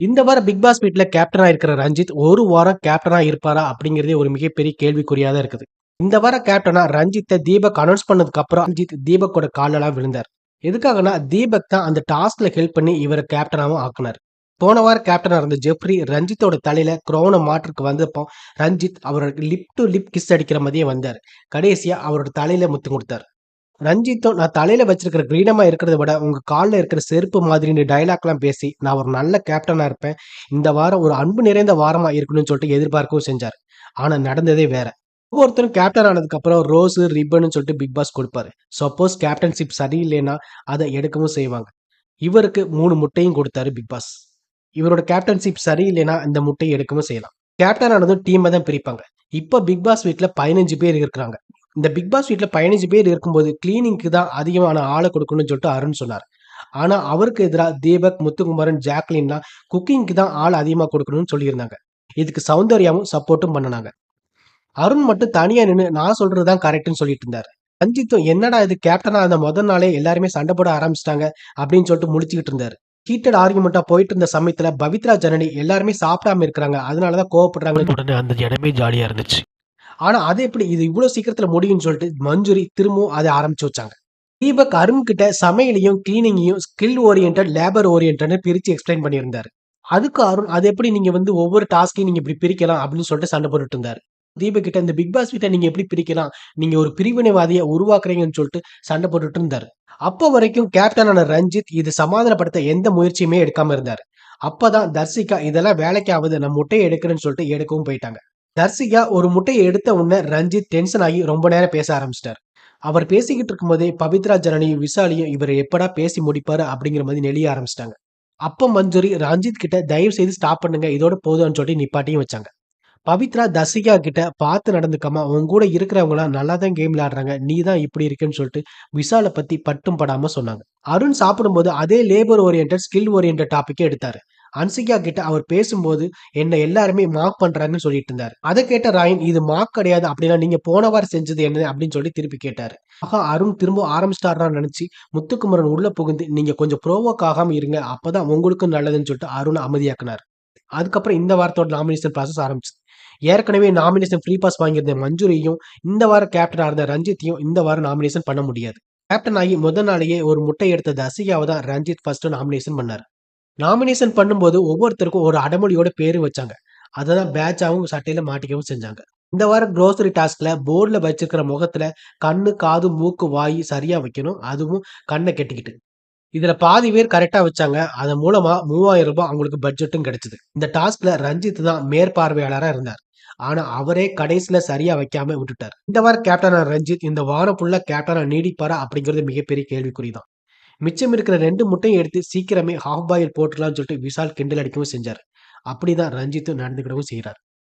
இந்த வாரம் big pass வீட்டில் கேப்டனாக இருக்கிற ரஞ்சித் ஒரு வாரம் கேப்டனாக இருப்பாரா அப்படிங்கிறதே ஒரு மிகப்பெரிய கேள்விக்குறியாக தான் இருக்குது. இந்த வாரம் கேப்டனா ரஞ்சித்தை தீபக் அனௌன்ஸ் பண்ணதுக்கு அப்புறம் ரஞ்சித் தீபக்கோட காலெல்லாம் விழுந்தார். எதுக்காகனா தீபக் தான் அந்த டாஸ்க்ல ஹெல்ப் பண்ணி இவரை கேப்டனாகவும் ஆக்குனார். போன வாரம் கேப்டனாக இருந்த ஜெஃப்ரி ரஞ்சித்தோட தலையில குரோனை மாற்றுக்கு வந்தப்போ ரஞ்சித் அவரோட லிப் டு லிப் கிஸ் அடிக்கிற மாதிரியே வந்தார். கடைசியா அவரோட தலையில முத்து கொடுத்தார். ரஞ்சித்தும் நான் தலையில வச்சிருக்கிற கிரீடமா இருக்கிறத விட உங்க காலில் இருக்கிற செருப்பு மாதிரின்னு டைலாக்லாம் பேசி நான் ஒரு நல்ல கேப்டனா இருப்பேன். இந்த வாரம் ஒரு அன்பு நிறைந்த வாரமா இருக்கணும்னு சொல்லிட்டு எதிர்பார்க்கவும் செஞ்சார். ஆனா நடந்ததே வேற. ஒவ்வொருத்தரும் கேப்டன் ஆனதுக்கு அப்புறம் ரோஸ் ரிப்பன் சொல்லிட்டு பிக் பாஸ் கொடுப்பாரு. சப்போஸ் கேப்டன்ஷிப் சரியில்லைன்னா அதை எடுக்கவும் செய்வாங்க. இவருக்கு மூணு முட்டையும் கொடுத்தாரு பிக் பாஸ் இவரோட கேப்டன்ஷிப் சரியில்லைன்னா இந்த முட்டையை எடுக்கவும் செய்யலாம். கேப்டன் ஆனதும் டீமை தான் பிரிப்பாங்க. இப்போ பிக் பாஸ் வீட்டில் பதினஞ்சு பேர் இருக்கிறாங்க. இந்த பிக் பாஸ் வீட்டில் பதினஞ்சு பேர் இருக்கும்போது கிளீனிங்க்கு தான் அதிகமான ஆளை கொடுக்கணும்னு சொல்லிட்டு அருண் சொன்னார். ஆனால் அவருக்கு எதிராக தீபக் முத்துக்குமாரன் ஜாக்லின்லாம் குக்கிங்க்கு தான் ஆள் அதிகமாக கொடுக்கணும்னு சொல்லியிருந்தாங்க. இதுக்கு சௌந்தர்யாவும் சப்போர்ட்டும் பண்ணினாங்க. அருண் மட்டும் தனியாக நின்று நான் சொல்கிறது தான் கரெக்டுன்னு சொல்லிட்டு இருந்தார். ரஞ்சித்தும் என்னடா இது கேப்டனாக அந்த முதல் நாளே எல்லாருமே சண்டை போட ஆரம்பிச்சிட்டாங்க அப்படின்னு சொல்லிட்டு முடிச்சுக்கிட்டு இருந்தார். ஹீட்டட் ஆர்குமெண்ட்டாக போயிட்டு இருந்த சமயத்தில் பவித்ரா ஜனனி எல்லாருமே சாப்பிடாம இருக்கிறாங்க. அதனால தான் கோவப்படுறாங்க உடனே அந்த இடமே ஜாலியாக இருந்துச்சு. ஆனால் அது எப்படி? இது இவ்வளோ சீக்கிரத்தில் முடியும்னு சொல்லிட்டு மஞ்சுரி திரும்பவும் அதை ஆரம்பிச்சு வச்சாங்க. தீபக் அருண் கிட்ட சமையலையும் கிளீனிங்கையும் ஸ்கில் ஓரியன்ட் லேபர் ஓரியன்ட்னு பிரித்து எக்ஸ்பிளைன் பண்ணியிருந்தாரு. அதுக்கு அருண் அது எப்படி நீங்கள் வந்து ஒவ்வொரு டாஸ்கையும் நீங்கள் இப்படி பிரிக்கலாம்? அப்படின்னு சொல்லிட்டு சண்டை போட்டுட்டு இருந்தார். தீபக் கிட்ட இந்த பிக் பாஸ் வீட்டை நீங்க எப்படி பிரிக்கலாம்? நீங்க ஒரு பிரிவினைவாதியை உருவாக்குறீங்கன்னு சொல்லிட்டு சண்டை போட்டுட்டு இருந்தார். அப்போ வரைக்கும் கேப்டனான ரஞ்சித் இது சமாதானப்படுத்த எந்த முயற்சியுமே எடுக்காம இருந்தார். அப்பதான் தர்சிகா இதெல்லாம் வேலைக்காவது நம்ம முட்டையை எடுக்கிறேன்னு சொல்லிட்டு எடுக்கவும் போயிட்டாங்க. தர்சிகா ஒரு முட்டையை எடுத்த உடனே ரஞ்சித் டென்ஷன் ஆகி ரொம்ப நேரம் பேச ஆரம்பிச்சிட்டார். அவர் பேசிக்கிட்டு இருக்கும்போதே பவித்ரா ஜனனியும் விசாலியும் இவர் எப்படா பேசி முடிப்பாரு அப்படிங்கிற மாதிரி நெளிய ஆரம்பிச்சிட்டாங்க. அப்போ மஞ்சுரி ரஞ்சித் கிட்ட தயவு செய்து ஸ்டாப் பண்ணுங்க இதோட போதும்னு சொல்லி நிப்பாட்டியும் வச்சாங்க. பவித்ரா தசிகா கிட்ட பார்த்து நடந்துக்காம உன் கூட இருக்கிறவங்களாம் நல்லா தான் கேம் விளையாடுறாங்க நீ தான் இப்படி இருக்குன்னு சொல்லிட்டு விசாலை பத்தி பட்டும் படாம சொன்னாங்க. அருண் சாப்பிடும்போது அதே லேபர் ஓரியன்ட் ஸ்கில் ஓரியன்ட் டாபிக்கே எடுத்தாரு. அன்சிகா கிட்ட அவர் பேசும்போது என்ன எல்லாருமே மார்க் பண்றாங்கன்னு சொல்லிட்டு இருந்தாரு அதை கேட்ட ராயன் இது மார்க் கிடையாது அப்படின்னா நீங்க போன வாரம் செஞ்சது என்ன அப்படின்னு சொல்லி திருப்பி கேட்டாரு. ஆஹா அருண் திரும்ப ஆரம்பிச்சிட்டாரான்னு நினைச்சு முத்துக்குமரன் உள்ள புகுந்து நீங்க கொஞ்சம் ப்ரோவோக் ஆகாம இருங்க அப்பதான் உங்களுக்கும் நல்லதுன்னு சொல்லிட்டு அருண் அமைதியாக்குனார். அதுக்கப்புறம் இந்த வாரத்தோட நாமினேஷன் ப்ராசஸ் ஆரம்பிச்சு. ஏற்கனவே நாமினேஷன் ஃப்ரீ பாஸ் வாங்கியிருந்த மஞ்சுரியும் இந்த வாரம் கேப்டனாக இருந்த ரஞ்சித்தையும் இந்த வாரம் நாமினேஷன் பண்ண முடியாது. கேப்டன் ஆகி முதல் நாளையே ஒரு முட்டை எடுத்த தசிகாவை தான் ரஞ்சித் ஃபர்ஸ்ட் நாமினேஷன் பண்ணார். நாமினேஷன் பண்ணும்போது ஒவ்வொருத்தருக்கும் ஒரு அடமொழியோட பேர் வச்சாங்க. அதை தான் பேட்சாகவும் சட்டையில மாட்டிக்கவும் செஞ்சாங்க. இந்த வாரம் க்ரோசரி டாஸ்க்ல போர்டில் வச்சிருக்கிற முகத்துல கண்ணு காது மூக்கு வாய் சரியா வைக்கணும். அதுவும் கண்ணை கெட்டிக்கிட்டு. இதுல பாதி பேர் கரெக்டா வச்சாங்க. அதன் மூலமா மூவாயிரம் ரூபாய் அவங்களுக்கு பட்ஜெட்டும் கிடைச்சது. இந்த டாஸ்க்ல ரஞ்சித் தான் மேற்பார்வையாளராக இருந்தார். ஆனா அவரே கடைசியில சரியா வைக்காம விட்டுட்டார். இந்த வாரம் கேப்டனா ரஞ்சித் இந்த வாரம் ஃபுல்லா கேப்டனா நீடிப்பாரா அப்படிங்கிறது மிகப்பெரிய கேள்விக்குறி தான். மிச்சம் இருக்கிற ரெண்டு முட்டையும் எடுத்து சீக்கிரமே ஹாஃப் பாயில் போட்டுடலாம்னு சொல்லிட்டு விஷால் கிண்டல் அடிக்கவும் செஞ்சார். அப்படிதான் ரஞ்சித்தும் நடந்துக்கிடவும் செய்கிறார்